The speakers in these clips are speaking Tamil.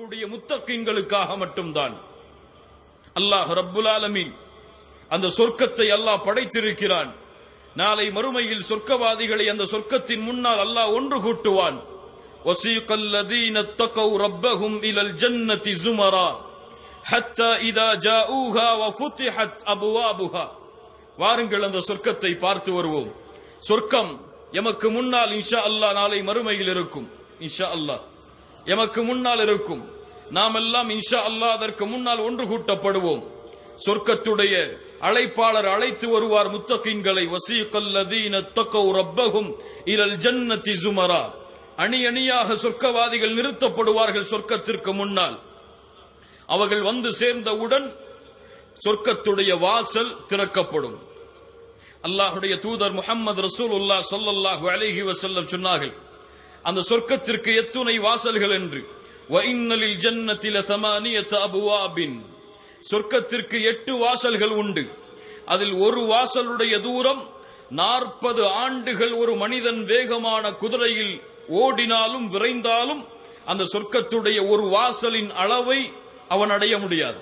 இருக்கக்கூடிய முத்தக்கின்களுக்காக மட்டும்தான் அல்லாஹ் ரப்புல் ஆலமீன் அந்த சொர்க்கத்தை அல்லாஹ் படைத்திருக்கிறான் நாளை மறுமையில் சொர்க்கவாதிகளை அந்த சொர்க்கத்தின் முன்னால் அல்லாஹ் ஒன்று கூட்டுவான் وسيق الذين اتقوا ربهم إلى الجنة زمرا حتى إذا جاءوها وفتحت أبوابها வாருங்கள் அந்த சொர்க்கத்தை பார்த்து வருவோம் சொர்க்கம் எமக்கு முன்னால் இன்ஷா அல்லாஹ் நாளை மறுமையில் இருக்கும் இன்ஷா அல்லாஹ் எமக்கு முன்னால் இருக்கும். நாம் எல்லாம் இன்ஷா அல்லா அதற்கு முன்னால் ஒன்று கூட்டப்படுவோம். சொர்க்கத்துடைய அழைப்பாளர் அழைத்து வருவார் முத்தகின்களை. வசீகல்லதீன தக்கௌ ரப்பகும் இலல் ஜன்னதி சுமரா. அணி அணியாக சொர்க்கவாதிகள் நிறுத்தப்படுவார்கள் சொர்க்கத்திற்கு முன்னால். அவர்கள் வந்து சேர்ந்தவுடன் சொர்க்கத்துடைய வாசல் திறக்கப்படும். அல்லாஹுடைய தூதர் முஹம்மது ரசூலுல்லா சொல்லல்லாஹு அலிஹி வசல்லம் சொன்னார்கள் அந்த சொர்க்கத்திற்கு எத்துணை வாசல்கள் என்று. வஇன்னலில் ஜன்னத்தில தமானியத அபுவாபின். சொர்க்கத்திற்கு எட்டு வாசல்கள் உண்டு. அதில் ஒரு வாசலுடைய தூரம் நாற்பது ஆண்டுகள் ஒரு மனிதன் வேகமான குதிரையில் ஓடினாலும் விரைந்தாலும் அந்த சொர்க்கத்துடைய ஒரு வாசலின் அளவை அவன் அடைய முடியாது.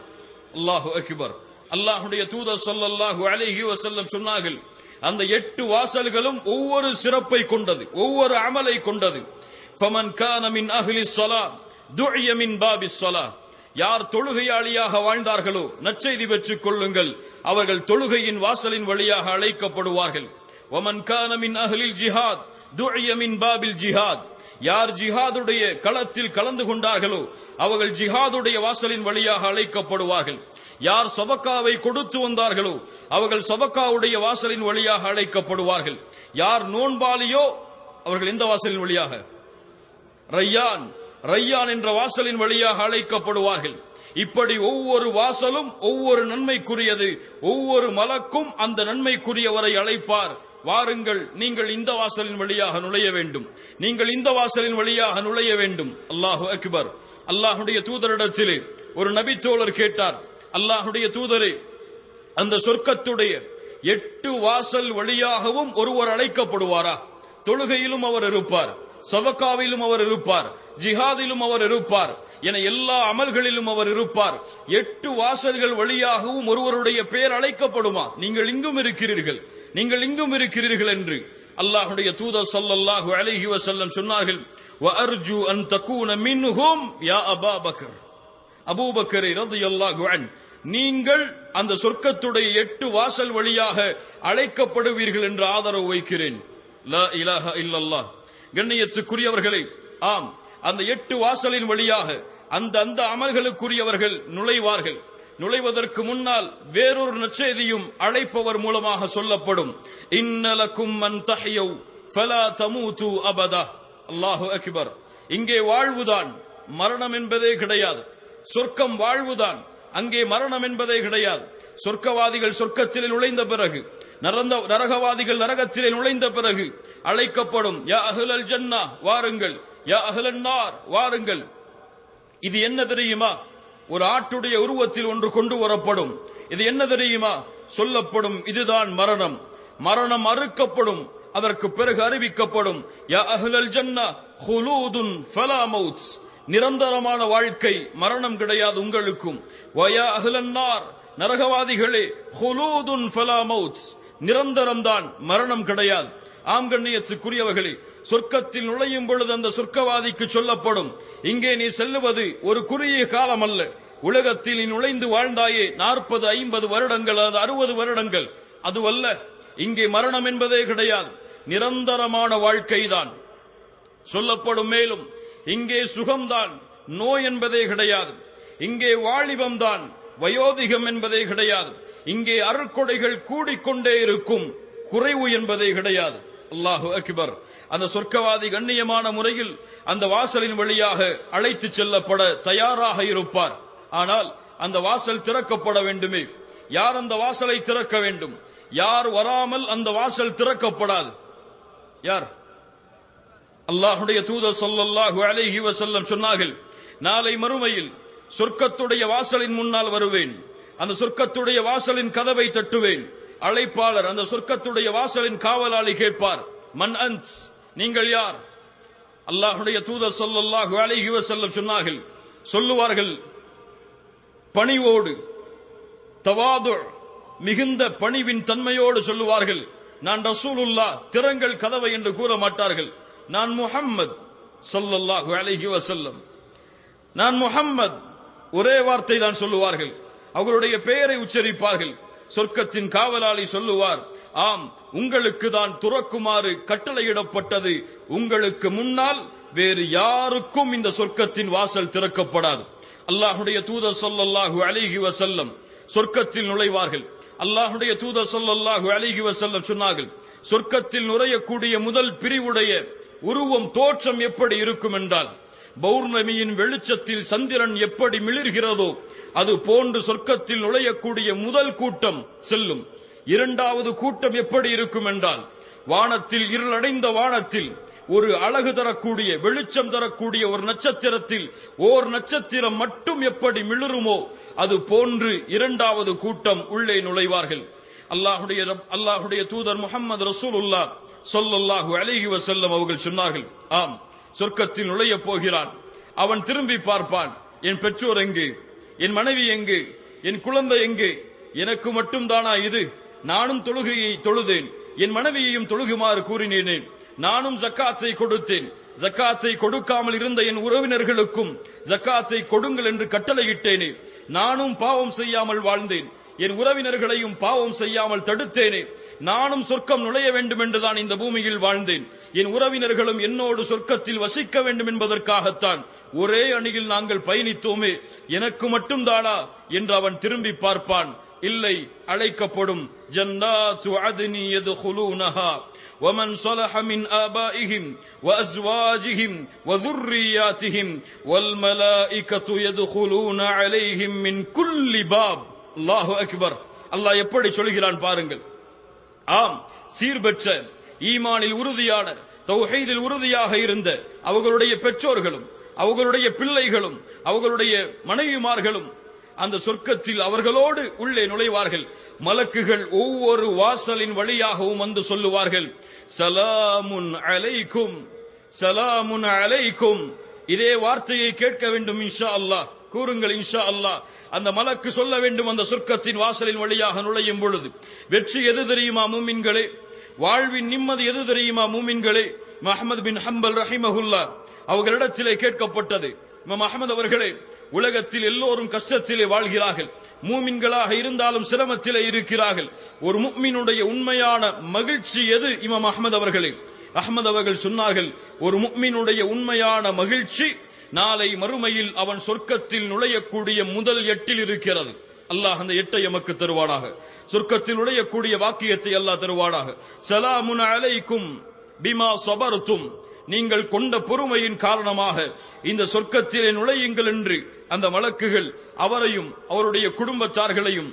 அல்லாஹு அக்பர். அல்லாஹுடைய தூதர் சொல்லல்லாஹு அலைஹி வசல்லம் சொன்னார்கள் அந்த எட்டு வாசல்களும் ஒவ்வொரு சிறப்பை கொண்டது ஒவ்வொரு அமலை கொண்டது. ஃபமன் கானமின் அஹ்லி ஸலா பாபி சொலா யார் தொழுகையாளியாக வாழ்ந்தார்களோ நற்செய்தி பெற்றுக் கொள்ளுங்கள். அவர்கள் தொழுகையின் வாசலின் வழியாக அழைக்கப்படுவார்கள். ஒமன் கானமின் அஹ்லில் ஜிஹாத் துயமின் பாபில் ஜிஹாத் யார் ஜிஹாதுடைய களத்தில் கலந்து கொண்டார்களோ அவர்கள் ஜிஹாதுடைய வாசலின் வழியாக அழைக்கப்படுவார்கள். யார் சபக்காவை கொடுத்து வந்தார்களோ அவர்கள் சபக்காவுடைய வாசலின் வழியாக அழைக்கப்படுவார்கள். யார் நோன்பாளியோ அவர்கள் இந்த வாசலின் வழியாக. ரையான் ரையான் என்ற வாசலின் வழியாக அழைக்கப்படுவார்கள். இப்படி ஒவ்வொரு வாசலும் ஒவ்வொரு நன்மைக்குரியது ஒவ்வொரு மலக்கும் அந்த நன்மைக்குரியவரை அழைப்பார். வாருங்கள் நீங்கள் இந்த வாசலின் வழியாக நுழைய வேண்டும். நீங்கள் இந்த வாசலின் வழியாக நுழைய வேண்டும். அல்லாஹு அக்பர். அல்லாஹுடைய தூதரிடத்திலே ஒரு நபி கேட்டார். அல்லாஹுடைய தூதரே அந்த சொர்க்கத்துடைய எட்டு வாசல் வழியாகவும் ஒருவர் அழைக்கப்படுவாரா? தொழுகையிலும் அவர் இருப்பார் சவக்காவிலும் அவர் இருப்பார் ஜிஹாதிலும் அவர் இருப்பார் என எல்லா அமல்களிலும் அவர் இருப்பார். எட்டு வாசல்கள் வழியாகவும் ஒருவருடைய பெயர் அழைக்கப்படுமா? நீங்கள் இங்கும் இருக்கிறீர்கள். நீங்கள் இங்கும் இருக்கிறீர்கள் என்று அல்லாஹுடைய தூதர் ஸல்லல்லாஹு அலைஹி வசல்லம் சொன்னார்கள் வஅர்ஜு அன் தகூன மின்ஹும் யா அபா பக்கர். அபூபக்கரை ரலியல்லாஹு அன் நீங்கள் அந்த சொர்க்கத்துடைய எட்டு வாசல் வழியாக அழைக்கப்படுவீர்கள் என்று ஆதரவு வைக்கிறேன். லா இலாஹ இல்லல்லாஹ். கண்ணியத்துக்குரியவர்களே ஆம் அந்த எட்டு வாசலின் வழியாக அந்த அந்த அமல்களுக்குரியவர்கள் நுழைவார்கள். நுழைவதற்கு முன்னால் வேறொரு நச்செய்தியும் அழைப்பவர் மூலமாக சொல்லப்படும். இன்னலக்கும் மன் தஹ்யவ் ஃபலா தமூது அபதா. அல்லாஹு அக்பர். இங்கே வாழ்வுதான் மரணம் என்பதே கிடையாது. சொர்க்கம் வாழ்வுதான் அங்கே மரணம் என்பதே கிடையாது. சொர்க்கவாதிகள் சொர்க்கத்திலே நுழைந்த பிறகு நரந்த நரகவாதிகள் நரகத்திலே நுழைந்த பிறகு அழைக்கப்படும் யா அஹ்லல் ஜன்னா வாருங்கள். யா அஹ்லன் வாருங்கள். இது என்ன தெரியுமா? ஒரு ஆட்டுடைய உருவத்தில் ஒன்று கொண்டு வரப்படும். இது என்ன தெரியுமா? சொல்லப்படும் இதுதான் மரணம். மரணம் அறுக்கப்படும். அதற்கு பிறகு அறிவிக்கப்படும். நிரந்தரமான வாழ்க்கை மரணம் கிடையாது உங்களுக்கும். நரகவாதிகளே ஹுலூதுன் ஃபலா மௌத்ஸ் நிரந்தரம்தான் மரணம் கிடையாது. ஆம் கண்ணியத்துக்குரியவர்களே சொர்க்கத்தில் நுழையும் பொழுது அந்த சொர்க்கவாதிக்கு சொல்லப்படும் இங்கே நீ செல்லுவது ஒரு குறுகிய காலம் அல்ல உலகத்தில் நீ நுழைந்து வாழ்ந்தாயே நாற்பது ஐம்பது வருடங்கள் அல்லது அறுபது வருடங்கள். அதுவல்ல இங்கே மரணம் என்பதே கிடையாது. நிரந்தரமான வாழ்க்கைதான். சொல்லப்படும் மேலும் இங்கே சுகம்தான் நோய் என்பதே கிடையாது. இங்கே வாலிபம்தான் வயோதிகம் என்பதே கிடையாது. இங்கே அருட்கொடைகள் கூடிக்கொண்டே இருக்கும் குறைவு என்பதே கிடையாது. அல்லாஹு அக்பர். அந்த சொர்க்கவாதி கண்ணியமான முறையில் அந்த வாசலின் வழியாக அழைத்து செல்லப்பட தயாராக இருப்பார். ஆனால் அந்த வாசல் திறக்கப்பட வேண்டுமே. யார் அந்த வாசலை திறக்க வேண்டும்? யார் வராமல் அந்த வாசல் திறக்கப்படாது? யார்? அல்லாஹுடைய தூதர் ஸல்லல்லாஹு அலைஹி வசல்லம் சொன்னார்கள் நாளை மறுமையில் சொர்க்கத்துடைய வாசலின் முன்னால் வருவேன். அந்த சொர்க்கத்துடைய வாசலின் கதவை தட்டுவேன். அழைப்பாளர் அந்த சொர்க்கத்துடைய வாசலின் காவலாளி கேட்பார் மன் அன்ஸ்? நீங்கள் யார்? அல்லாஹுடைய தூதர் ஸல்லல்லாஹு அழகிவ செல்ல சொன்னார்கள் சொல்லுவார்கள் பணிவோடு தவாது மிகுந்த பணிவின் தன்மையோடு சொல்லுவார்கள் நான் ரசூலுல்லா திறங்கள் கதவை என்று கூற மாட்டார்கள் நான் முஹம்மத் சொல்லல்லாஹு அழகிவ செல்லம் நான் முஹம்மத் ஒரே வார்த்தை தான் சொல்லுவார்கள் அவர்களுடைய பெயரை உச்சரிப்பார்கள் சொர்க்கத்தின் காவலாளி சொல்லுவார் ஆம் உங்களுக்கு தான் துறக்குமாறு கட்டளையிடப்பட்டது. உங்களுக்கு முன்னால் வேறு யாருக்கும் இந்த சொர்க்கத்தின் வாசல் திறக்கப்படாது. அல்லாஹுடைய தூத சொல்லல்லாஹு அலைஹி வசல்லம் சொர்க்கத்தில் நுழைவார்கள். அல்லாஹுடைய தூத ஸல்லல்லாஹு அலைஹி வசல்லம் சொன்னார்கள் சொர்க்கத்தில் நுழையக்கூடிய முதல் பிரிவுடைய உருவம் தோற்றம் எப்படி இருக்கும் என்றால் பௌர்ணமியின் வெளிச்சத்தில் சந்திரன் எப்படி மிளிர்கிறதோ அது போன்று சொர்க்கத்தில் நுழையக்கூடிய முதல் கூட்டம் செல்லும். இரண்டாவது கூட்டம் எப்படி இருக்கும் என்றால் வானத்தில் இருளடைந்த வானத்தில் ஒரு அழகு தரக்கூடிய வெளிச்சம் தரக்கூடிய ஒரு நட்சத்திரத்தில் ஓர் நட்சத்திரம் மட்டும் எப்படி மிளருமோ அது போன்று இரண்டாவது கூட்டம் உள்ளே நுழைவார்கள். அல்லாஹுடைய அல்லாஹுடைய தூதர் முகமது ரசூலுல்லா சொல்லல்லாஹு அழகி வசல்லம் அவர்கள் சொன்னார்கள் ஆம் சொர்க்கத்தில் நுழையப் போகிறான். அவன் திரும்பி பார்ப்பான் என் பெற்றோர் எங்கு? என் மனைவி எங்கு? என் குழந்தை எங்கு? எனக்கு மட்டும் தானா இது? நானும் தொழுகையை தொழுதேன். என் மனைவியையும் தொழுகுமாறு கூறினேனே. நானும் ஜக்காத்தை கொடுத்தேன். ஜக்காத்தை கொடுக்காமல் இருந்த என் உறவினர்களுக்கும் ஜக்காத்தை கொடுங்கள் என்று கட்டளையிட்டேனே. நானும் பாவம் செய்யாமல் வாழ்ந்தேன். என் உறவினர்களையும் பாவம் செய்யாமல் தடுத்தேனே. நானும் சொர்க்கம் நுழைய வேண்டும் என்றுதான் இந்த பூமியில் வாழ்ந்தேன். என் உறவினர்களும் என்னோடு சொர்க்கத்தில் வசிக்க வேண்டும் என்பதற்காகத்தான் ஒரே அணியில் நாங்கள் பயணித்தோமே. எனக்கு மட்டும்தானா? என்று அவன் திரும்பி பார்ப்பான். இல்லை அழைக்கப்படும் ஜன்னாத்து அத்னி யதுகுலூனஹா ومن صلح من آبائهم وأزواجهم وذرياتهم والملائكة يدخلون عليهم من كل باب الله أكبر அல்லாஹ் எப்படி சொல்கிறான் பாருங்கள் ஆம் சீர்பெற்ற ஈமானில் உறுதியான தௌஹீதில் உறுதியாக இருந்த அவர்களுடைய பெற்றோர்களும் அவர்களுடைய பிள்ளைகளும் அவர்களுடைய மனைவிமார்களும் அந்த சொர்க்கத்தில் அவர்களோடு உள்ளே நுழைவார்கள். மலக்குகள் ஒவ்வொரு வாசலின் வழியாகவும் வந்து சொல்லுவார்கள் சலாமுன் அலைக்கும் சலாமுன் அலைக்கும். இதே வார்த்தையை கேட்க வேண்டும் இன்ஷா அல்லாஹ். கூறுங்கள் இன்ஷா அல்லாஹ். அந்த மலக்கு சொல்ல வேண்டும் அந்த சொர்க்கத்தின் வாசலின் வழியாக நுழையும் பொழுது. வெற்றி எது தெரியுமா மூமின்களே? வாழ்வின் நிம்மதி எது தெரியுமா மூமின்களே? மஹமது பின் ஹம்பல் ரஹிமஹுல்லா அவர்களிடத்திலே கேட்கப்பட்டது. இமாம் அஹமது அவர்களே உலகத்தில் எல்லோரும் கஷ்டத்திலே வாழ்கிறார்கள். மூமின்களாக இருந்தாலும் சிரமத்திலே இருக்கிறார்கள். ஒரு முக்மினுடைய உண்மையான மகிழ்ச்சி எது? இமாம் அஹமது அவர்களே. அஹமது அவர்கள் சொன்னார்கள் ஒரு முக்மினுடைய உண்மையான மகிழ்ச்சி நாளை மறுமையில் அவன் சொர்க்கத்தில் நுழையக்கூடிய முதல் எட்டில் இருக்கிறது. அல்லாஹ் அந்த எட்டை எமக்கு தருவானாக. சொர்க்கத்தில் நுழையக்கூடிய வாக்கியத்தை அல்லாஹ் தருவானாக. சலாமுன் அலைக்கும் பிமா சபருத்தும் நீங்கள் கொண்ட பொறுமையின் காரணமாக இந்த சொர்க்கத்திலே நுழையுங்கள் என்று அந்த வழக்குகள் அவரையும் அவருடைய குடும்பத்தார்களையும்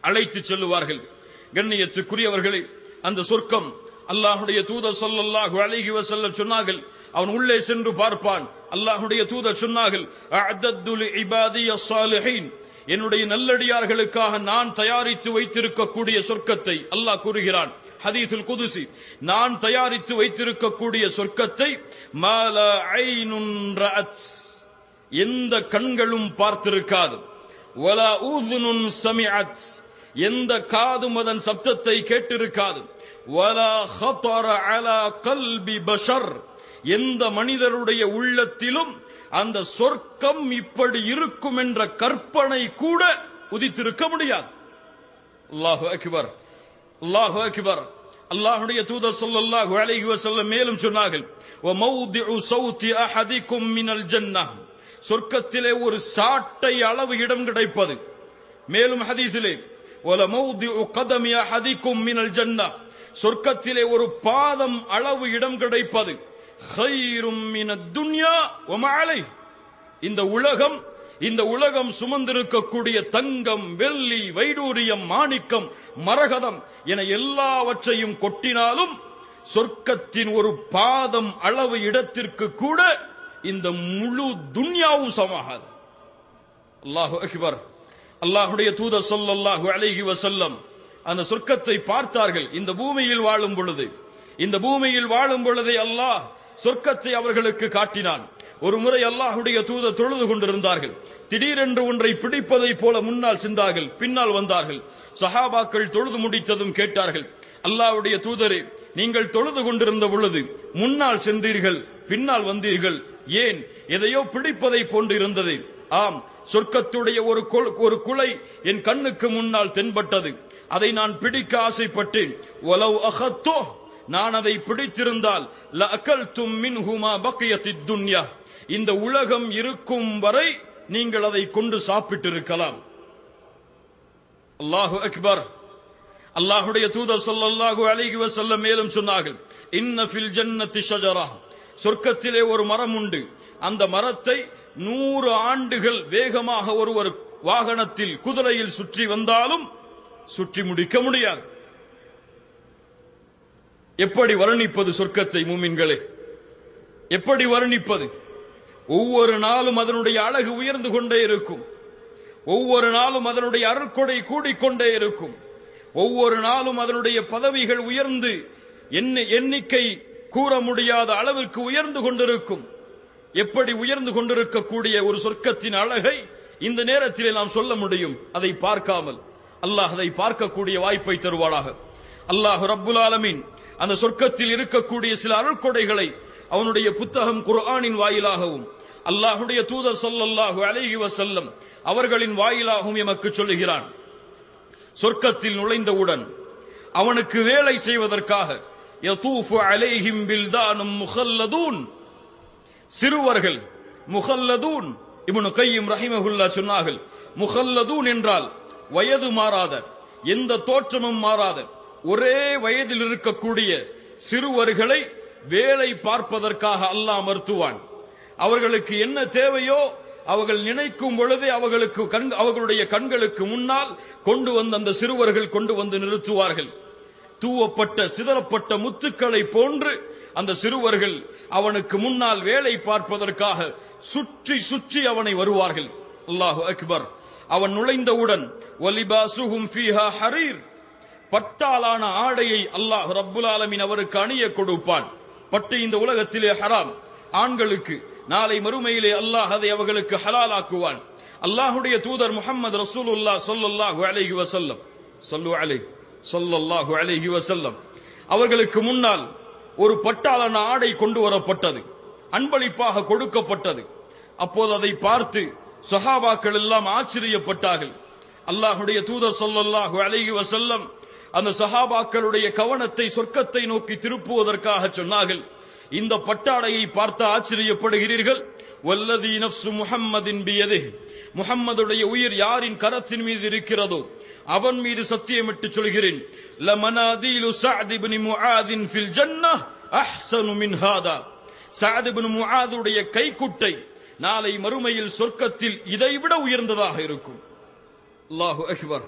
அழைத்து செல்லுவார்கள். கண்ணியத்துக்குரியவர்களே அந்த சொர்க்கம் அல்லாஹுடைய தூதர் சொல்லல்லாஹு அழகி வசல்ல சொன்னார்கள். அவன் உள்ளே சென்று பார்ப்பான். அல்லாஹுடைய தூதர் சொன்னார்கள் என்னுடைய நல்லடியார்களுக்காக நான் தயாரித்து வைத்திருக்கக்கூடிய சொர்க்கத்தை அல்லாஹ் கூறுகிறான். ஹதீஸுல் குதுசி நான் தயாரித்து வைத்திருக்கக்கூடிய சொர்க்கத்தை மால எந்த கண்களும் பார்த்திருக்காது. எந்த காதும் அதன் சப்தத்தை கேட்டிருக்காது. கல்பி பஷர் எந்த மனிதருடைய உள்ளத்திலும் அந்த சொர்க்கம் இப்படி இருக்கும் என்ற கற்பனை கூட உதித்திருக்க முடியாது. அல்லாஹு அக்பர் அல்லாஹு அக்பர். அல்லாஹ்வுடைய தூதர் சொல்லல்லாஹு அலைஹி வஸல்லம் மேலும் சொன்னார்கள் வ மௌதிஉ சௌதி அஹதிக்கும் மினல் ஜன்னah சொர்க்கத்திலே ஒரு சாட்டை அளவு இடம் கிடைப்பது. மேலும் ஹதீஸிலே வல மௌதிஉ கதமி அஹதிக்கும் மினல் ஜன்னah சொர்க்கத்திலே ஒரு பாதம் அளவு இடம் கிடைப்பது. துன்யா வ இந்த உலகம் இந்த உலகம் சுமந்திருக்கக்கூடிய தங்கம் வெள்ளி வைடூரியம் மாணிக்கம் மரகதம் என எல்லாவற்றையும் கொட்டினாலும் சொர்க்கத்தின் ஒரு பாதம் அளவு இடத்திற்கு கூட இந்த முழு துன்யாவும் சமாகாது அல்லாஹு அக்பர். அல்லாஹுடைய தூத ஸல்லல்லாஹு அலைஹி வசல்லம் அந்த சொர்க்கத்தை பார்த்தார்கள். இந்த பூமியில் வாழும் பொழுது. இந்த பூமியில் வாழும் பொழுதே அல்லாஹ் சொர்க்கத்தை அவர்களுக்கு காட்டினான். ஒரு முறை அல்லாஹுடைய தூதர் தொழுது கொண்டிருந்தார்கள். திடீரென்று ஒன்றை பிடிப்பதைப் போல முன்னால் சென்றார்கள். பின்னால் வந்தார்கள். சஹாபாக்கள் தொழுது முடித்ததும் கேட்டார்கள் அல்லாவுடைய தூதரே நீங்கள் தொழுது கொண்டிருந்த பொழுது முன்னால் சென்றீர்கள் பின்னால் வந்தீர்கள். ஏன்? எதையோ பிடிப்பதை போன்று இருந்தது ஆம் சொர்க்கத்துடைய ஒரு ஒரு குலை என் கண்ணுக்கு முன்னால் தென்பட்டது. அதை நான் பிடிக்க ஆசைப்பட்டேன். ஒலவ் அகத்தோ நான் அதை பிடித்திருந்தால் மின்ஹுமா துன்யா. இந்த உலகம் இருக்கும் வரை நீங்கள் அதை கொண்டு சாப்பிட்டிருக்கலாம். அல்லாஹு அக்பர். அல்லாஹுடைய தூதர் ஸல்லல்லாஹு அழகி செல்ல மேலும் சொன்னார்கள் இன்ன ஜன்னத்தி ஷஜரா. சொர்க்கத்திலே ஒரு மரம் உண்டு. அந்த மரத்தை நூறு ஆண்டுகள் வேகமாக ஒருவர் வாகனத்தில் குதிரையில் சுற்றி வந்தாலும் சுற்றி முடிக்க முடியாது. எப்படி வர்ணிப்பது சொர்க்கத்தை மூமின்களே? எப்படி வர்ணிப்பது? ஒவ்வொரு நாளும் அதனுடைய அழகு உயர்ந்து கொண்டே இருக்கும். ஒவ்வொரு நாளும் அதனுடைய அருட்கொடை கூடிக்கொண்டே இருக்கும். ஒவ்வொரு நாளும் அதனுடைய பதவிகள் உயர்ந்து என்ன எண்ணிக்கை கூற முடியாத அளவிற்கு உயர்ந்து கொண்டிருக்கும். எப்படி உயர்ந்து கொண்டிருக்கக்கூடிய ஒரு சொர்க்கத்தின் அழகை இந்த நேரத்திலே நாம் சொல்ல முடியும். அதை பார்க்காமல். அல்லாஹ் அதை பார்க்கக்கூடிய வாய்ப்பை தருவானாக. அல்லாஹ் ரப்புல் ஆலமீன் அந்த சொர்க்கத்தில் இருக்கக்கூடிய சில அருட்கொடைகளை அவனுடைய புத்தகம் குர்ஆனின் வாயிலாகவும் அல்லாஹுடைய தூதர் சொல்லல்லாஹு அலைஹி வசல்லம் அவர்களின் வாயிலாகவும் எமக்கு சொல்லுகிறான். சொர்க்கத்தில் நுழைந்தவுடன் அவனுக்கு வேலை செய்வதற்காக சிறுவர்கள் முகல்லதூன் இவனு கையும் ரஹிமகுல்லா சொன்னார்கள் முகல்லதூன் என்றால் வயது மாறாத எந்த தோற்றமும் மாறாத ஒரே வயதில் இருக்கக்கூடிய சிறுவர்களை வேலை பார்ப்பதற்காக அல்லாஹ் மருத்துவான். அவர்களுக்கு என்ன தேவையோ அவர்கள் நினைக்கும் பொழுதே அவர்களுக்கு கண் அவர்களுடைய கண்களுக்கு முன்னால் கொண்டு வந்து அந்த சிறுவர்கள் கொண்டு வந்து நிறுத்துவார்கள். தூவப்பட்ட சிதறப்பட்ட முத்துக்களை போன்று அந்த சிறுவர்கள் அவனுக்கு முன்னால் வேலை பார்ப்பதற்காக சுற்றி சுற்றி அவனை வருவார்கள். அல்லாஹு அக்பர். அவன் நுழைந்தவுடன் ஒலிபாசுஹும் ஃபீஹா ஹரீர். பட்டாலான ஆடையை அல்லாஹ் ரப்புல் ஆலமின் அவருக்கு அணிய கொடுப்பான். பட்டு இந்த உலகத்திலே ஹராம். ஆண்களுக்கு நாளை மறுமையிலே அல்லாஹ் அதை அவர்களுக்கு ஹலாலாக்குவான். அல்லாஹுடைய தூதர் முகமது ரசூலுல்லா ஸல்லல்லாஹு அலைஹி வசல்லம் சொல்லு அலை ஸல்லல்லாஹு அலைஹி வசல்லம் அவர்களுக்கு முன்னால் ஒரு பட்டாளன ஆடை கொண்டு வரப்பட்டது. அன்பளிப்பாக கொடுக்கப்பட்டது. அப்போது அதை பார்த்து சஹாபாக்கள் எல்லாம் ஆச்சரியப்பட்டார்கள். அல்லாஹுடைய தூதர் சொல்லல்லாஹு அலைஹி வசல்லம் அந்த சஹாபாக்களுடைய கவனத்தை சொர்க்கத்தை நோக்கி திருப்புவதற்காக சொன்னார்கள். இந்த பட்டாடையை பார்த்து ஆச்சரியப்படுகிறீர்கள். வல்லதி நப்சு முஹம்மதின் பியது முஹம்மதுடைய உயிர் யாரின் கரத்தின் மீது இருக்கிறதோ அவன் மீது சத்தியமிட்டு சொல்கிறேன். லமனாதீலு சஅத் இப்னு முஆதின் ஃபில் ஜன்னஹ் அஹ்ஸனு மின் ஹாதா. சஅத் இப்னு முஆதுடைய கைக்குட்டை நாளை மறுமையில் சொர்க்கத்தில் இதைவிட உயர்ந்ததாக இருக்கும். அல்லாஹு அக்பர்.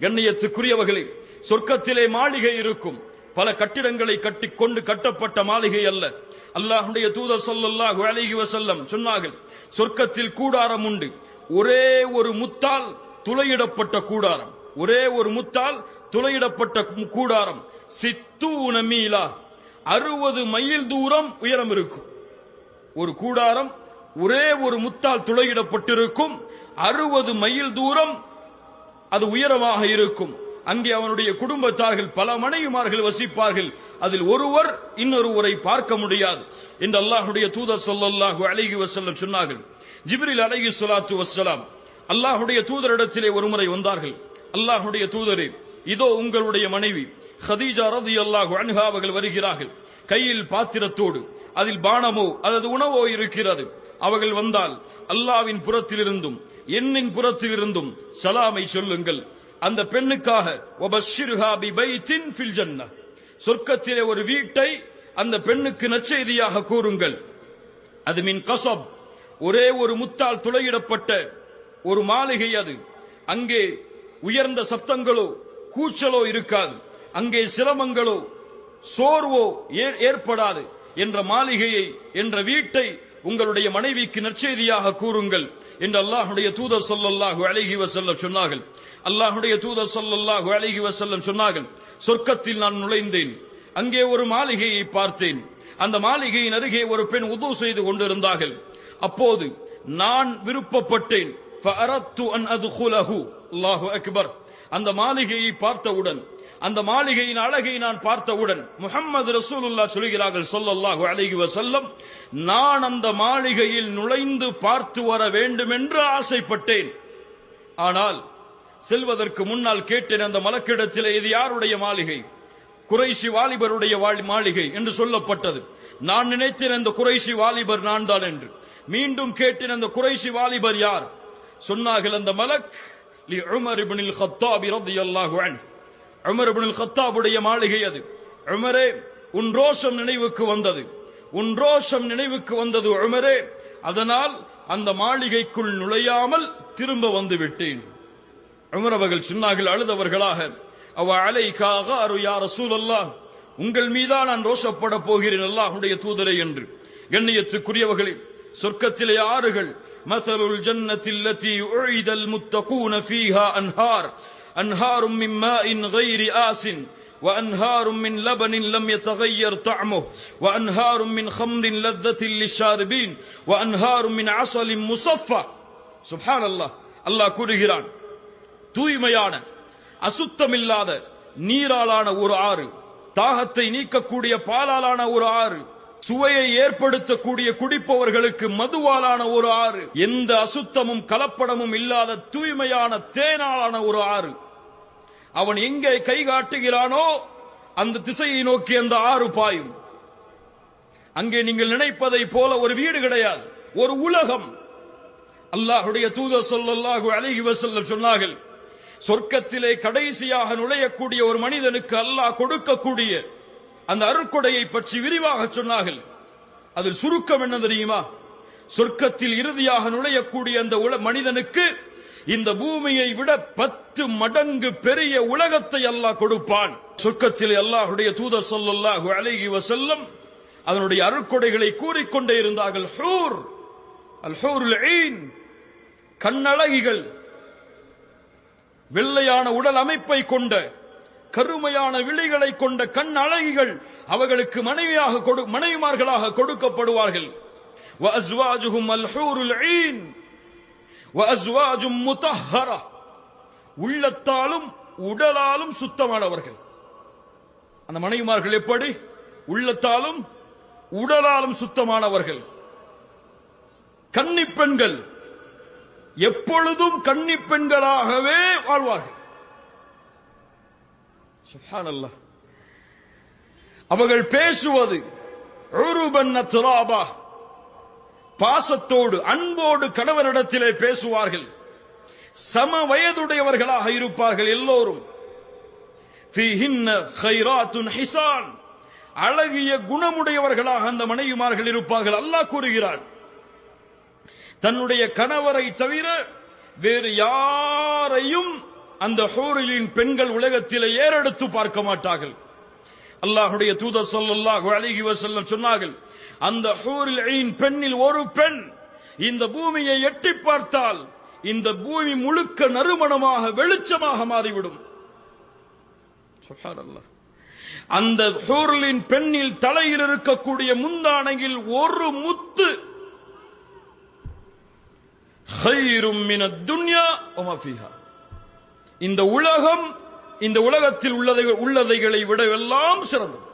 கண்ணியத்துக்குரியவர்களே சொர்க்கத்திலே மாளிகை இருக்கும். பல கட்டிடங்களை கட்டிக்கொண்டு கட்டப்பட்ட மாளிகை அல்ல. அல்லாஹுடைய தூதர் ஸல்லல்லாஹு அழகி வசல்லம் சொன்னார்கள் சொர்க்கத்தில் கூடாரம் உண்டு. ஒரே ஒரு முத்தால் துளையிடப்பட்ட கூடாரம். ஒரே ஒரு முத்தால் துளையிடப்பட்ட கூடாரம். சித்தூன மீலா அறுபது மைல் தூரம் உயரம் இருக்கும். ஒரு கூடாரம் ஒரே ஒரு முத்தால் துளையிடப்பட்டிருக்கும். அறுபது மைல் தூரம் அது உயரமாக இருக்கும். அங்கே அவனுடைய குடும்பத்தார்கள் பல மனைவிமார்கள் வசிப்பார்கள். அதில் ஒருவர் இன்னொருவரை பார்க்க முடியாது. என்று அல்லாஹுடைய தூதர் ஸல்லல்லாஹு அழகி வசல்லம் சொன்னார்கள். ஜிப்ரில் அழகி ஸலாத்து வஸ்ஸலாம் அல்லாஹுடைய தூதரிடத்திலே ஒருமுறை வந்தார்கள். அல்லாஹுடைய தூதரே இதோ உங்களுடைய மனைவி ஹதீஜா ரதி அல்லாஹு அவர்கள் வருகிறார்கள். கையில் பாத்திரத்தோடு அதில் பானமோ அல்லது உணவோ இருக்கிறது. அவர்கள் வந்தால் அல்லாவின் புறத்திலிருந்தும் எண்ணின் புறத்திலிருந்தும் சலாமை சொல்லுங்கள். அந்த பெண்ணுக்காக சொர்க்கத்திலே ஒரு வீட்டை அந்த பெண்ணுக்கு நச்செய்தியாக கூறுங்கள். அது மின் கசப். ஒரே ஒரு முத்தால் துளையிடப்பட்ட ஒரு மாளிகை அது. அங்கே உயர்ந்த சப்தங்களோ கூச்சலோ இருக்காது. அங்கே சிரமங்களோ சோர்வோ ஏ- ஏற்படாது. என்ற மாளிகையை என்ற வீட்டை உங்களுடைய மனைவிக்கு நற்செய்தியாக கூறுங்கள் என்று அல்லாஹுடைய தூதர் சொல்லல்லாஹு அழகி வசல்ல சொன்னார்கள். அல்லாஹுடைய தூதர் சொல்லல்லாஹு அழகி வசல்லம் சொன்னார்கள் சொர்க்கத்தில் நான் நுழைந்தேன் அங்கே ஒரு மாளிகையை பார்த்தேன். அந்த மாளிகையின் அருகே ஒரு பெண் உதவு செய்து கொண்டிருந்தார்கள். அப்போது நான் விருப்பப்பட்டேன். அன் அது அல்லாஹு அக்பர். அந்த மாளிகையை பார்த்தவுடன் அந்த மாளிகையின் அழகை நான் பார்த்தவுடன் முகமது ரசூலுல்லா சொல்கிறார்கள் சொல்லல்லாஹு அலைஹி வஸல்லம் நான் அந்த மாளிகையில் நுழைந்து பார்த்து வர வேண்டும் என்று ஆசைப்பட்டேன். ஆனால் செல்வதற்கு முன்னால் கேட்டேன் அந்த மலக்கிடத்திலே இது யாருடைய மாளிகை? குறைஷி வாலிபருடைய வாழ்- மாளிகை என்று சொல்லப்பட்டது. நான் நினைத்தேன் அந்த குறைஷி வாலிபர் நான் தான் என்று. மீண்டும் கேட்டேன் அந்த குறைஷி வாலிபர் யார்? சொன்னார்கள் அந்த மலக் லி உமர் இபின் கத்தாப் ரலியல்லாஹு அன்ஹு. உமர் அபுல் ஹத்தாபுடைய மாளிகை அது. உமரே உன் ரோஷம் நினைவுக்கு வந்தது. உன் ரோஷம் நினைவுக்கு வந்தது உமரே. அதனால் அந்த மாளிகைக்குள் நுழையாமல் திரும்ப வந்து விட்டேன் உமர் அவர்கள் சின்னார்கள் அழுதவர்களாக அவ அலைக்காக அரு யார் சூழல்லா உங்கள் மீதா நான் ரோஷப்பட போகிறேன் அல்லாஹுடைய தூதரை என்று. எண்ணியத்துக்குரியவர்களே சொர்க்கத்திலே ஆறுகள் மசருள் ஜன்னத்தில் முத்தகூன ஃபீஹா அன்ஹார் أنهار أنهار من ماء غير آس وأنهار من لبن لم يتغير طعمه وأنهار من خمر لذة للشاربين وأنهار من عسل مصفى سبحان الله الله கூறுகிறான் தூய்மையான அசுத்தமில்லாத நீராலான ஒரு ஆறு தாகத்தை நீக்கக்கூடிய பாலாலான ஒரு ஆறு சுவையை ஏற்படுத்தக்கூடிய குடிப்பவர்களுக்கு மதுவாலான ஒரு ஆறு எந்த அசுத்தமும் கலப்படமும் இல்லாத தூய்மையான தேனாலான ஒரு ஆறு அவன் எங்கே கை காட்டுகிறானோ அந்த திசையை நோக்கி அந்த ஆறு பாயும். அங்கே நீங்கள் நினைப்பதை போல ஒரு வீடு கிடையாது ஒரு உலகம். அல்லாஹுடைய தூதர் ஸல்லல்லாஹு அலைஹி வஸல்லம் சொன்னார்கள் சொர்க்கத்திலே கடைசியாக நுழையக்கூடிய ஒரு மனிதனுக்கு அல்லாஹ் கொடுக்கக்கூடிய அந்த அருட்கொடையை பற்றி விரிவாக சொன்னார்கள். அதில் சுருக்கம் என்ன தெரியுமா? சொர்க்கத்தில் இறுதியாக நுழையக்கூடிய அந்த உல- மனிதனுக்கு இந்த பூமியை விட பத்து மடங்கு பெரிய உலகத்தை அல்லாஹ் கொடுப்பான். சொர்க்கத்தில் அல்லாஹுடைய தூதர் ஸல்லல்லாஹு அலைஹி வசல்லம் அதனுடைய அருட்கொடைகளை கூறிக்கொண்டே இருந்தார்கள். ஹூர் அல் ஹூருல் கண்ணழகிகள் வெள்ளையான உடல் அமைப்பை கொண்ட கருமையான விழிகளை கொண்ட கண் அழகிகள் அவர்களுக்கு மனைவியாக கொடு மனைவிமார்களாக கொடுக்கப்படுவார்கள். உள்ளத்தாலும் உடலாலும் சுத்தமானவர்கள். அந்த மனைவிமார்கள் எப்படி? உள்ளத்தாலும் உடலாலும் சுத்தமானவர்கள். கன்னிப் பெண்கள். எப்பொழுதும் கன்னிப் பெண்களாகவே வாழ்வார்கள். அவர்கள் பேசுவது உருபன் துராபா பாசத்தோடு அன்போடு கணவரிடத்திலே பேசுவார்கள். சம வயதுடையவர்களாக இருப்பார்கள் எல்லோரும். அழகிய குணமுடையவர்களாக அந்த மனைவிமார்கள் இருப்பார்கள் அல்லாஹ் கூறுகிறார். தன்னுடைய கணவரை தவிர வேறு யாரையும் அந்த ஹோரிலின் பெண்கள் உலகத்திலே ஏறெடுத்து பார்க்க மாட்டார்கள். அல்லாஹுடைய தூதர் ஸல்லல்லாஹு அழகி வஸல்லம் சொன்னார்கள் அந்த ஹூரில் ஐன் பெண்ணில் ஒரு பெண். இந்த பூமியை எட்டி பார்த்தால் இந்த பூமி முழுக்க நறுமணமாக வெளிச்சமாக மாறிவிடும். அந்த ஹூர்லின் பெண்ணில் தலையில் இருக்கக்கூடிய முந்தானையில் ஒரு முத்து. துன்யா இந்த உலகம் இந்த உலகத்தில் உள்ளதை உள்ளதைகளை விட எல்லாம் சிறந்தது.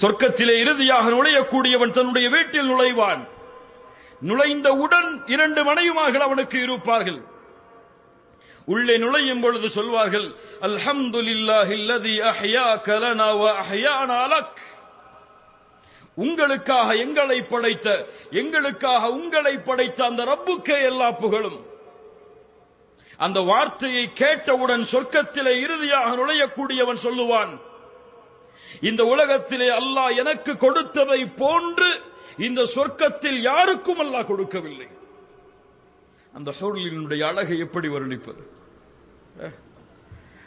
சொர்க்கத்திலே இறுதியாக நுழையக்கூடியவன் தன்னுடைய வீட்டில் நுழைவான். நுழைந்தவுடன் இரண்டு மனைவிமார்கள் அவனுக்கு இருப்பார்கள். உள்ளே நுழையும் பொழுது சொல்வார்கள் அல்ஹம்துலில்லாஹில்லதி உங்களுக்காக எங்களை படைத்த எங்களுக்காக உங்களை படைத்த அந்த ரப்புக்கே எல்லா புகழும். அந்த வார்த்தையை கேட்டவுடன் சொர்க்கத்திலே இறுதியாக நுழையக்கூடியவன் சொல்லுவான் இந்த உலகத்திலே அல்லாஹ் எனக்கு கொடுத்ததை போன்று இந்த சொர்க்கத்தில் யாருக்கும் அல்லாஹ் கொடுக்கவில்லை. அந்த ஹோர்லினுடைய அழகை எப்படி வர்ணிப்பது? அஹ்?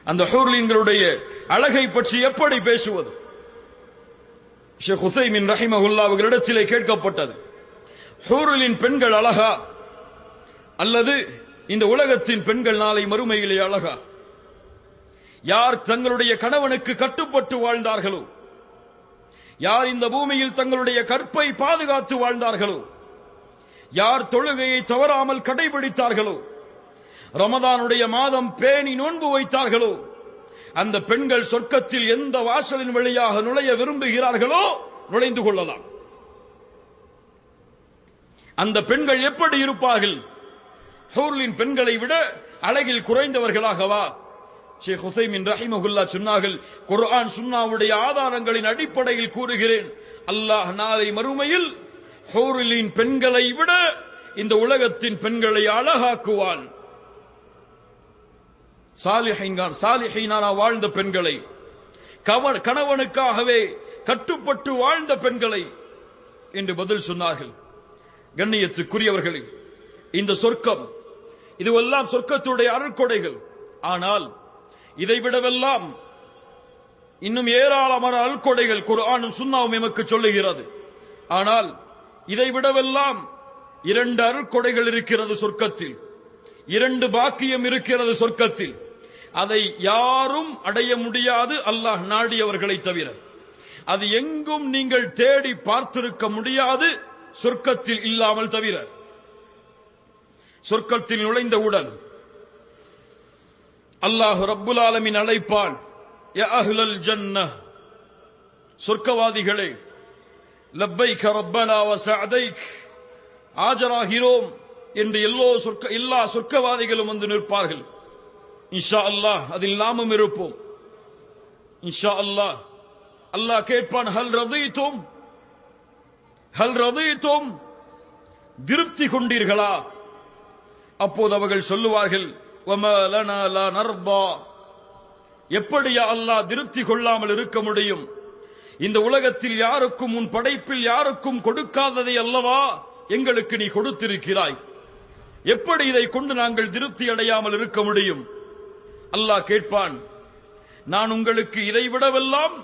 அந்த ஹோர்லின்களுடைய அழகை பற்றி எப்படி பேசுவது? ஷேக் ஹுசைமின் ரஹிமஹுல்லா அவர்களிடத்திலே கேட்கப்பட்டது. ஹூருலின் பெண்கள் அழகா? அல்லது இந்த உலகத்தின் பெண்கள் நாளை மறுமையிலே அழகா? யார் தங்களுடைய கணவனுக்கு கட்டுப்பட்டு வாழ்ந்தார்களோ? யார் இந்த பூமியில் தங்களுடைய கற்பை பாதுகாத்து வாழ்ந்தார்களோ? யார் தொழுகையை தவறாமல் கடைபிடித்தார்களோ? ரமதானுடைய மாதம் பேணி நோன்பு வைத்தார்களோ? அந்த பெண்கள் சொர்க்கத்தில் எந்த வாசலின் வழியாக நுழைய விரும்புகிறார்களோ நுழைந்து கொள்ளலாம். அந்த பெண்கள் எப்படி இருப்பார்கள்? ஹூர்லின் பெண்களை விட அழகில் குறைந்தவர்களாகவா? ஷேக் ஹுசைமின் ரஹிமகுல்லா சொன்னார்கள் குர்ஆன் சுன்னாவுடைய ஆதாரங்களின் அடிப்படையில் கூறுகிறேன். அல்லாஹ் நாளை மறுமையில் ஹோரிலின் பெண்களை விட இந்த உலகத்தின் பெண்களை அழகாக்குவான். சாலிஹைங்கான் சாலிஹைனானா வாழ்ந்த பெண்களை கணவனுக்காகவே கட்டுப்பட்டு வாழ்ந்த பெண்களை என்று பதில் சொன்னார்கள். கண்ணியத்துக்குரியவர்களே இந்த சொர்க்கம் இதுவெல்லாம் சொர்க்கத்துடைய அருட்கொடைகள் ஆனால் இதை விடவெல்லாம் இன்னும் ஏராளமான அல்கொடைகள் குரானும் சுண்ணாவும் எமக்கு சொல்லுகிறது. ஆனால் இதை விடவெல்லாம் இரண்டு அருட்கொடைகள் இருக்கிறது சொர்க்கத்தில். இரண்டு பாக்கியம் இருக்கிறது சொர்க்கத்தில். அதை யாரும் அடைய முடியாது அல்லாஹ் நாடியவர்களை தவிர. அது எங்கும் நீங்கள் தேடி பார்த்திருக்க முடியாது சொர்க்கத்தில் இல்லாமல் தவிர. சொர்க்கத்தில் நுழைந்தவுடன் அல்லாஹ் ரப்புல் ஆலமின் அழைப்பான் சொர்க்கவாதிகளே லப்பைக ரப்பனா வ ஆஜராகிறோம் என்று எல்லோ சொர்க்க எல்லா சொர்க்கவாதிகளும் வந்து நிற்பார்கள். இன்ஷா அல்லாஹ் அதில் நாமும் இருப்போம். இன்ஷா அல்லாஹ் அல்லாஹ் கேட்பான் ஹல் ரதீதும் ஹல் ரதீதும் திருப்தி கொண்டீர்களா? அப்போது அவர்கள் சொல்லுவார்கள் எப்படியா அல்லாஹ் திருப்தி கொள்ளாமல் இருக்க முடியும்? இந்த உலகத்தில் யாருக்கும் உன் படைப்பில் யாருக்கும் கொடுக்காததை அல்லவா எங்களுக்கு நீ கொடுத்திருக்கிறாய்? எப்படி இதை கொண்டு நாங்கள் திருப்தி அடையாமல் இருக்க முடியும்? அல்லாஹ் கேட்பான் நான் உங்களுக்கு இதை விடவெல்லாம்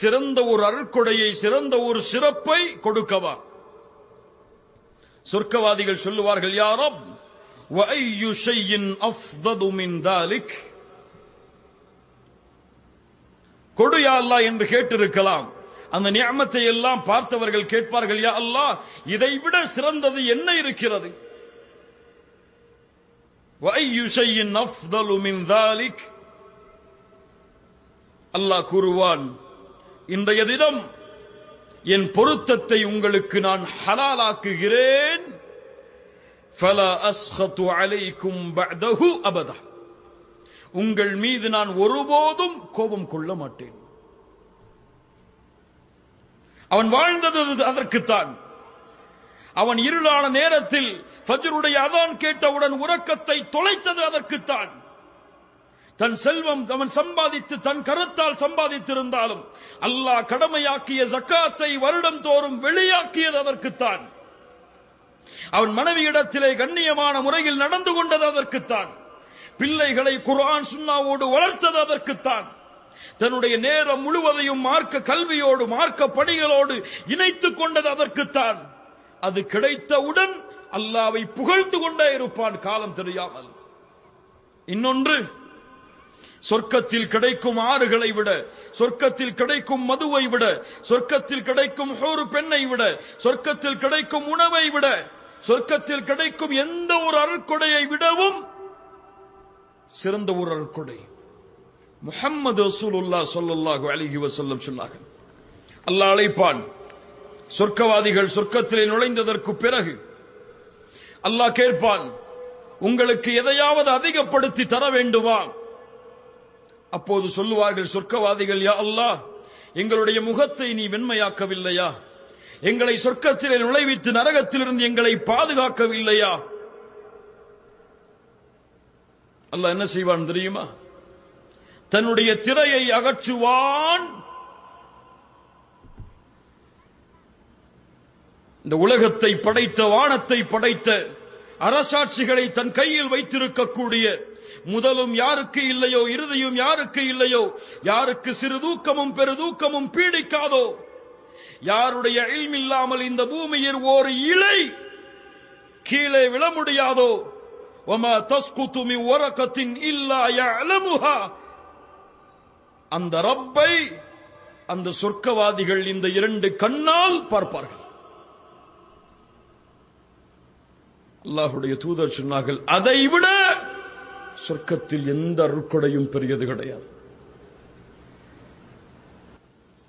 சிறந்த ஒரு அருட்கொடையை சிறந்த ஒரு சிறப்பை கொடுக்கவா? சொர்க்கவாதிகள் சொல்லுவார்கள் யாரோ وَأَيُّ شَيْءٍ أَفْضَلُ مِنْ ذَلِكَ கொடு யா அல்லாஹ் என்று கேட்டிருக்கலாம் அந்த நியமத்தை எல்லாம் பார்த்தவர்கள் கேட்பார்கள் யா அல்லாஹ் இதை விட சிறந்தது என்ன இருக்கிறது وَأَيُّ شَيْءٍ أَفْضَلُ مِنْ ذَلِكَ அல்லாஹ் கூறுவான் இன்றைய தினம் என் பொருத்தத்தை உங்களுக்கு நான் ஹலாலாக்குகிறேன் ஃபலா அஸ்ஹத்து அலைக்கும் பஅதஹு அபதா. உங்கள் மீது நான் ஒருபோதும் கோபம் கொள்ள மாட்டேன். அவன் வாழ்ந்தது அதற்குத்தான். அவன் இருளான நேரத்தில் ஃபஜ்ருடைய அதான் கேட்டவுடன் உறக்கத்தை தொலைத்தது அதற்குத்தான். தன் செல்வம் அவன் சம்பாதித்து தன் கருத்தால் சம்பாதித்திருந்தாலும் அல்லாஹ் கடமையாக்கிய ஜக்காத்தை வருடம் தோறும் வெளியாக்கியது அதற்குத்தான். அவன் மனைவியிடத்திலே கண்ணியமான முறையில் நடந்து கொண்டது அதற்குத்தான் பிள்ளைகளை குர்ஆன் சுண்ணாவோடு வளர்த்தது அதற்குத்தான் தன்னுடைய நேரம் முழுவதையும் மார்க்க கல்வியோடு மார்க்க பணிகளோடு இணைத்துக் கொண்டது அதற்குத்தான் அது கிடைத்தவுடன் அல்லாவை புகழ்ந்து கொண்டே இருப்பான் காலம் தெரியாமல். இன்னொன்று சொர்க்கத்தில் கிடைக்கும் ஆறுகளை விட சொர்க்கத்தில் கிடைக்கும் மதுவை விட சொர்க்கத்தில் கிடைக்கும் ஒரு பெண்ணை விட சொர்க்கத்தில் கிடைக்கும் உணவை விட சொர்க்கத்தில் கிடைக்கும் எந்த ஒரு அருள்கொடையை விடவும் சிறந்த ஒரு அருள்கொடை. முஹம்மது ரசூலுல்லா சொல்லல்லாஹு அலிஹி வசல்லம் சொன்னார்கள் அல்லாஹ் அழைப்பான். சொர்க்கவாதிகள் சொர்க்கத்திலே நுழைந்ததற்கு பிறகு அல்லாஹ் கேட்பான் உங்களுக்கு எதையாவது அதிகப்படுத்தி தர வேண்டுமா? அப்போது சொல்லுவார்கள் சொர்க்கவாதிகள் யா அல்லாஹ் எங்களுடைய முகத்தை நீ வெண்மையாக்கவில்லையா? எங்களை சொர்க்கத்திலே நுழைவித்து நரகத்திலிருந்து எங்களை பாதுகாக்கவில்லையா? அல்ல என்ன செய்வான் தெரியுமா? தன்னுடைய திரையை அகற்றுவான். இந்த உலகத்தை படைத்த வானத்தை படைத்த அரசாட்சிகளை தன் கையில் வைத்திருக்கக்கூடிய முதலும் யாருக்கு இல்லையோ இறுதியும் யாருக்கு இல்லையோ யாருக்கு சிறு தூக்கமும் பெருதூக்கமும் பீடிக்காதோ யாருடைய இல்லாமல் இந்த பூமியில் ஒரு இலை கீழே விழ முடியாதோ? ஒமா தஸ்குத்துமி உறக்கத்தின் இல்லா அலமுகா அந்த ரப்பை அந்த சொர்க்கவாதிகள் இந்த இரண்டு கண்ணால் பார்ப்பார்கள். அல்லாஹுடைய தூதர் சொன்னார்கள் அதை விட சொர்க்கத்தில் எந்த அருட்கொடையும் பெரியது கிடையாது.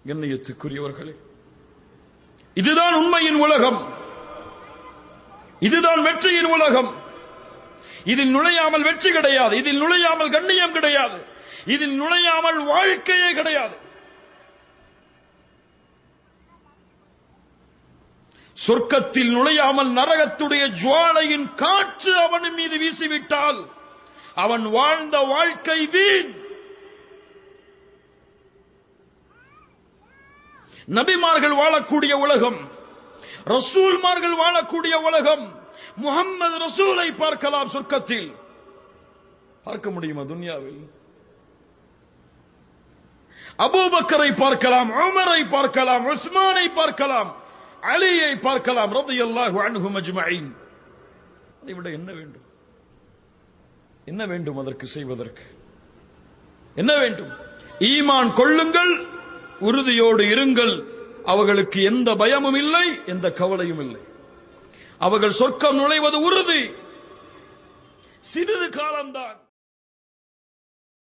கண்ணியத்துக்குரியவர்களே இதுதான் உண்மையின் உலகம். இதுதான் வெற்றியின் உலகம். இதில் நுழையாமல் வெற்றி கிடையாது. இதில் நுழையாமல் கண்ணியம் கிடையாது. இதில் நுழையாமல் வாழ்க்கையே கிடையாது. சொர்க்கத்தில் நுழையாமல் நரகத்துடைய ஜுவாலையின் காற்று அவன் மீது வீசிவிட்டால் அவன் வாழ்ந்த வாழ்க்கை வீண். நபிமார்கள் வாழக்கூடிய உலகம் ரசூல்மார்கள் வாழக்கூடிய உலகம் முகம்மது ரசூலை பார்க்கலாம் சொர்க்கத்தில். பார்க்க முடியுமா துன்யாவில்? அபூபக்கரை பார்க்கலாம் உமரை பார்க்கலாம் உஸ்மானை பார்க்கலாம் அலியை பார்க்கலாம் ரதியல்லாஹு அன்ஹும் அஜ்மஈன் அதை விட என்ன வேண்டும்? என்ன வேண்டும் அதற்கு செய்வதற்கு? என்ன வேண்டும்? ஈமான் கொள்ளுங்கள் உறுதியோடு இருங்கள். அவர்களுக்கு எந்த பயமும் இல்லை எந்த கவலையும் இல்லை. அவர்கள் சொர்க்கம் நுழைவது உறுதி. சிறிது காலம்தான்.